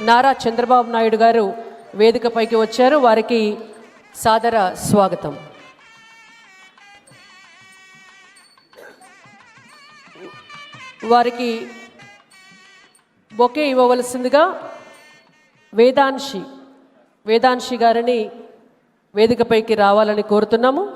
నారా చంద్రబాబు నాయుడు గారు వేదికపైకి వచ్చారు. వారికి సాదర స్వాగతం. వారికి బొకే ఇవ్వవలసిందిగా వేదాంశి వేదాంశి గారిని వేదికపైకి రావాలని కోరుతున్నాము.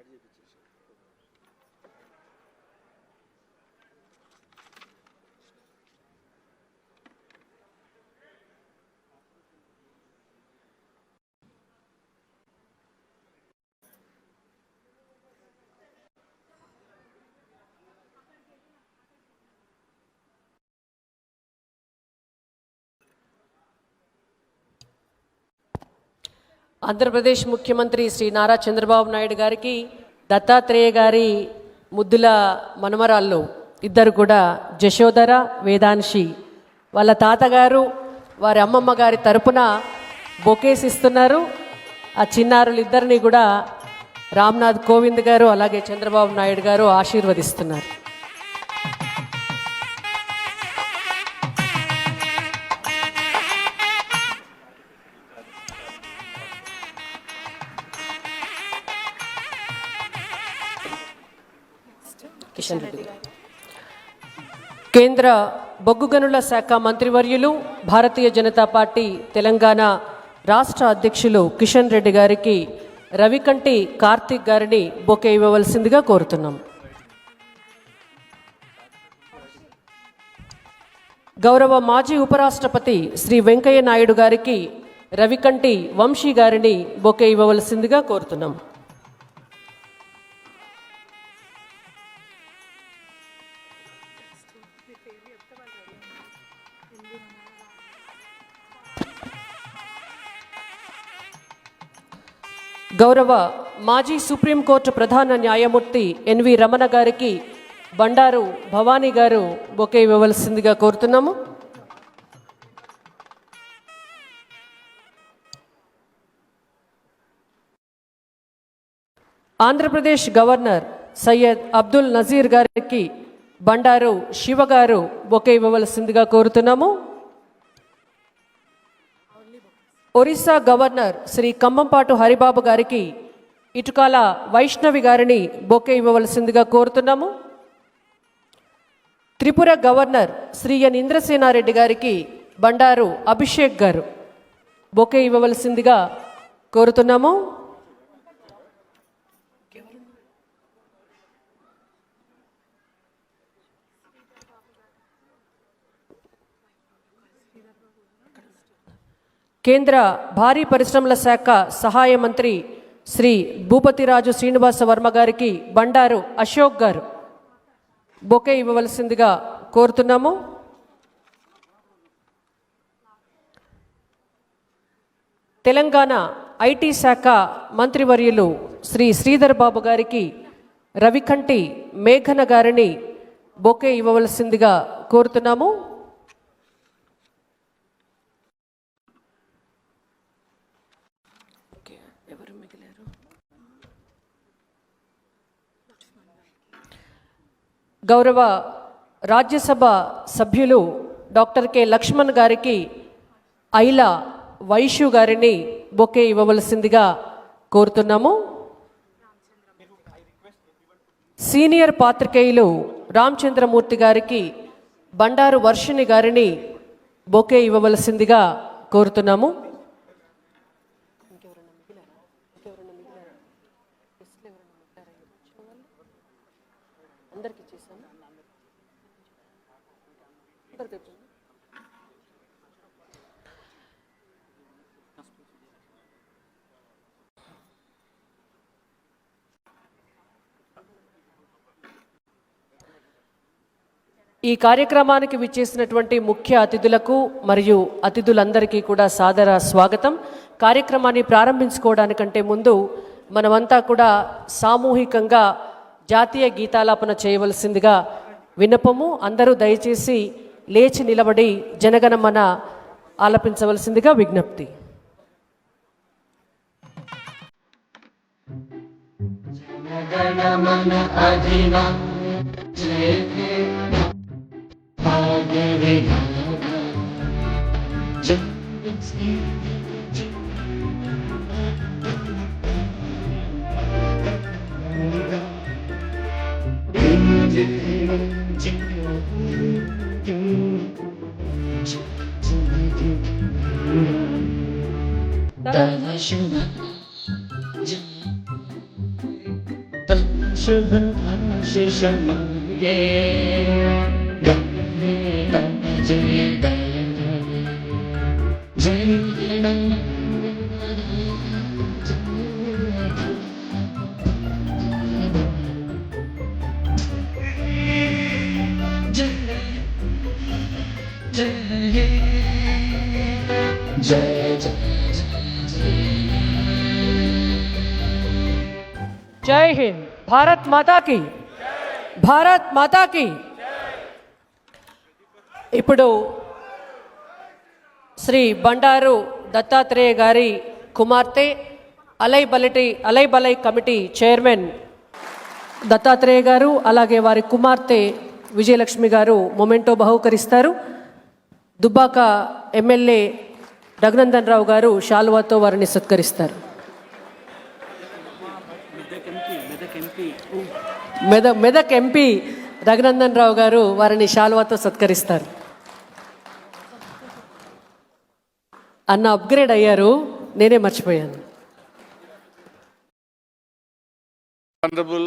알려주십 시. ఆంధ్రప్రదేశ్ ముఖ్యమంత్రి శ్రీ నారా చంద్రబాబు నాయుడు గారికి దత్తాత్రేయ గారి ముద్దుల మనమరాల్లో ఇద్దరు కూడా జశోధర వేదాంశి వాళ్ళ తాతగారు వారి అమ్మమ్మ గారి తరపున బొకేస్ ఇస్తున్నారు. ఆ చిన్నారులు ఇద్దరిని కూడా రామ్నాథ్ కోవింద్ గారు అలాగే చంద్రబాబు నాయుడు గారు ఆశీర్వదిస్తున్నారు. కిషన్ రెడ్డి కేంద్ర బొగ్గు గనుల శాఖ మంత్రివర్యులు భారతీయ జనతా పార్టీ తెలంగాణ రాష్ట్ర అధ్యక్షులు కిషన్ రెడ్డి గారికి రవికంటి కార్తీక్ గారిని బొకే ఇవ్వవలసిందిగా కోరుతున్నాం. గౌరవ మాజీ ఉపరాష్ట్రపతి శ్రీ వెంకయ్య నాయుడు గారికి రవికంటి వంశీ గారిని బొకే ఇవ్వవలసిందిగా కోరుతున్నాం. గౌరవ మాజీ సుప్రీంకోర్టు ప్రధాన న్యాయమూర్తి ఎన్వి రమణ గారికి బండారు భవానీ గారు బొకే ఇవ్వవలసిందిగా కోరుతున్నాము. ఆంధ్రప్రదేశ్ గవర్నర్ సయ్యద్ అబ్దుల్ నజీర్ గారికి బండారు శివ గారు బొకే ఇవ్వవలసిందిగా కోరుతున్నాము. ఒరిస్సా గవర్నర్ శ్రీ కమ్మంపాటు హరిబాబు గారికి ఇటుకాల వైష్ణవి గారిని బొకే ఇవ్వవలసిందిగా కోరుతున్నాము. త్రిపుర గవర్నర్ శ్రీ ఎన్ ఇంద్రసేనారెడ్డి గారికి బండారు అభిషేక్ గారు బొకే ఇవ్వవలసిందిగా కోరుతున్నాము. కేంద్ర భారీ పరిశ్రమల శాఖ సహాయ మంత్రి శ్రీ భూపతిరాజు శ్రీనివాస వర్మ గారికి బండారు అశోక్ గారు. బొకే ఇవ్వవలసిందిగా కోరుతున్నాము. తెలంగాణ ఐటీ శాఖ మంత్రివర్యులు శ్రీ శ్రీధర్ బాబు గారికి రవికంటి మేఘన గారిని బొకే ఇవ్వవలసిందిగా కోరుతున్నాము ఎవరు మిగిలారు గౌరవ రాజ్యసభ సభ్యులు డాక్టర్ కె లక్ష్మణ్ గారికి ఐల వైషు గారిని బొకే ఇవ్వవలసిందిగా కోరుతున్నాము. సీనియర్ పాత్రికేయులు రామచంద్రమూర్తి గారికి బండారు వర్షిణి గారిని బొకే ఇవ్వవలసిందిగా కోరుతున్నాము. ఈ కార్యక్రమానికి విచ్చేసినటువంటి ముఖ్య అతిథులకు మరియు అతిథులందరికీ కూడా సాదర స్వాగతం. కార్యక్రమాన్ని ప్రారంభించుకోవడానికంటే ముందు మనమంతా కూడా సామూహికంగా జాతీయ గీతాలాపన చేయవలసిందిగా విన్నపము. అందరూ దయచేసి లేచి నిలబడి జనగణమన ఆలపించవలసిందిగా విజ్ఞప్తి. జనగణమన అధిన 但是，但是，是什么？जय जय జై హింద్ భారత్ మాతాకి భారత్ మాతాకి ఇప్పుడు శ్రీ బండారు దత్తాత్రేయ గారి కుమార్తె అలై బలటి అలై బలై కమిటీ చైర్మన్ దత్తాత్రేయ గారు అలాగే వారి కుమార్తె విజయలక్ష్మి గారు మొమెంటో బహుకరిస్తారు. దుబ్బాక ఎమ్మెల్యే రఘునందన్ రావు గారు షాల్వాతో వారిని సత్కరిస్తారు. మెద మెదక్ ఎంపీ రఘునందన్ రావు గారు వారిని షాల్వాతో సత్కరిస్తారు. అన్న అప్గ్రేడ్ అయ్యారు నేనే మర్చిపోయాను. Honourable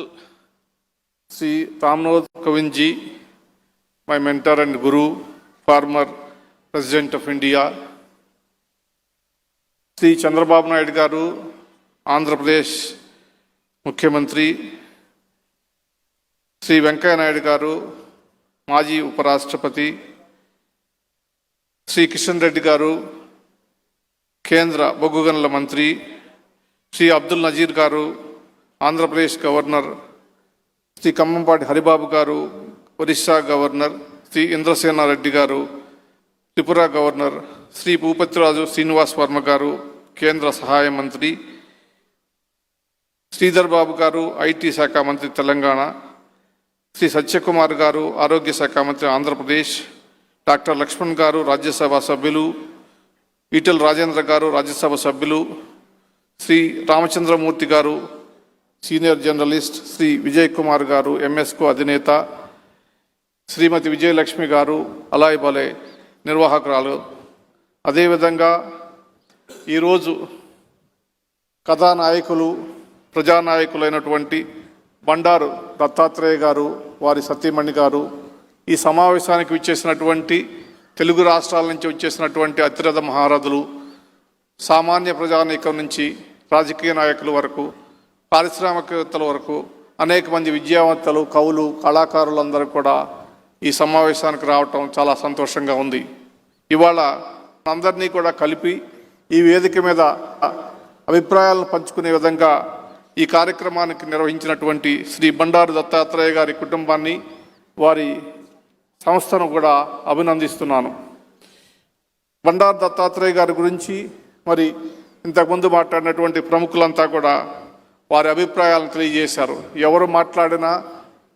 Shri Ramnath Kovind ji my mentor and guru former president of India Shri Chandrababu Naidu గారు ఆంధ్రప్రదేశ్ ముఖ్యమంత్రి శ్రీ వెంకయ్య నాయుడు గారు మాజీ ఉపరాష్ట్రపతి శ్రీ కిషన్ రెడ్డి గారు కేంద్ర బొగ్గు గనుల మంత్రి శ్రీ అబ్దుల్ నజీర్ గారు ఆంధ్రప్రదేశ్ గవర్నర్ శ్రీ కమ్మంపాటి హరిబాబు గారు ఒరిస్సా గవర్నర్ శ్రీ ఇంద్రసేనారెడ్డి గారు త్రిపుర గవర్నర్ శ్రీ భూపతిరాజు శ్రీనివాస్ వర్మ గారు కేంద్ర సహాయ మంత్రి శ్రీధర్ బాబు గారు ఐటీ శాఖ మంత్రి తెలంగాణ శ్రీ సత్యకుమార్ గారు ఆరోగ్య శాఖ మంత్రి ఆంధ్రప్రదేశ్ డాక్టర్ లక్ష్మణ్ గారు రాజ్యసభ సభ్యులు ఈటెల రాజేంద్ర గారు రాజ్యసభ సభ్యులు శ్రీ రామచంద్రమూర్తి గారు సీనియర్ జర్నలిస్ట్ శ్రీ విజయ్ కుమార్ గారు ఎంఎస్కు అధినేత శ్రీమతి విజయలక్ష్మి గారు అలాయ్ బలే నిర్వాహకురాలు. అదేవిధంగా ఈరోజు కథానాయకులు ప్రజానాయకులైనటువంటి బండారు దత్తాత్రేయ గారు వారి సతీమణి గారు ఈ సమావేశానికి విచ్చేసినటువంటి తెలుగు రాష్ట్రాల నుంచి వచ్చేసినటువంటి అతిరథ మహారథులు సామాన్య ప్రజానీకం నుంచి రాజకీయ నాయకుల వరకు పారిశ్రామికవేత్తల వరకు అనేక మంది విద్యావంతులు కవులు కళాకారులందరూ కూడా ఈ సమావేశానికి రావటం చాలా సంతోషంగా ఉంది. ఇవాళ అందరినీ కూడా కలిపి ఈ వేదిక మీద అభిప్రాయాలను పంచుకునే విధంగా ఈ కార్యక్రమానికి నిర్వహించినటువంటి శ్రీ బండారు దత్తాత్రేయ గారి కుటుంబాన్ని వారి సంస్థను కూడా అభినందిస్తున్నాను. బండారు దత్తాత్రేయ గారి గురించి మరి ఇంతకుముందు మాట్లాడినటువంటి ప్రముఖులంతా కూడా వారి అభిప్రాయాలను తెలియజేశారు. ఎవరు మాట్లాడినా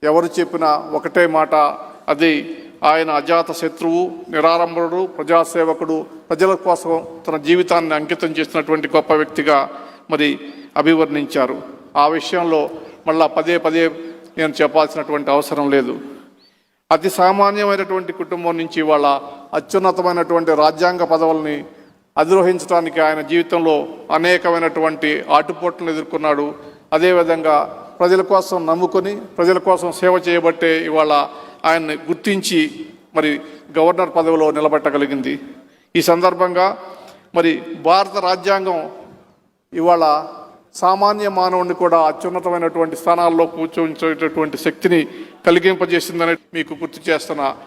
ఎవరు చెప్పినా ఒకటే మాట అది ఆయన అజాత శత్రువు నిరారంభుడు ప్రజాసేవకుడు ప్రజల కోసం తన జీవితాన్ని అంకితం చేసినటువంటి గొప్ప వ్యక్తిగా మరి అభివర్ణించారు. ఆ విషయంలో మళ్ళా పదే పదే నేను చెప్పాల్సినటువంటి అవసరం లేదు. అతి సామాన్యమైనటువంటి కుటుంబం నుంచి వాళ్ళ అత్యున్నతమైనటువంటి రాజ్యాంగ పదవుల్ని అధిరోహించడానికి ఆయన జీవితంలో అనేకమైనటువంటి ఆటుపోట్లను ఎదుర్కొన్నాడు. అదేవిధంగా ప్రజల కోసం నమ్ముకొని ప్రజల కోసం సేవ చేయబట్టే ఇవాళ ఆయన్ని గుర్తించి మరి గవర్నర్ పదవిలో నిలబెట్టగలిగింది. ఈ సందర్భంగా మరి భారత రాజ్యాంగం ఇవాళ సామాన్య మానవుడిని కూడా అత్యున్నతమైనటువంటి స్థానాల్లో కూర్చోంచేటటువంటి శక్తిని కలిగింపజేసిందని మీకు గుర్తు చేస్తున్నా.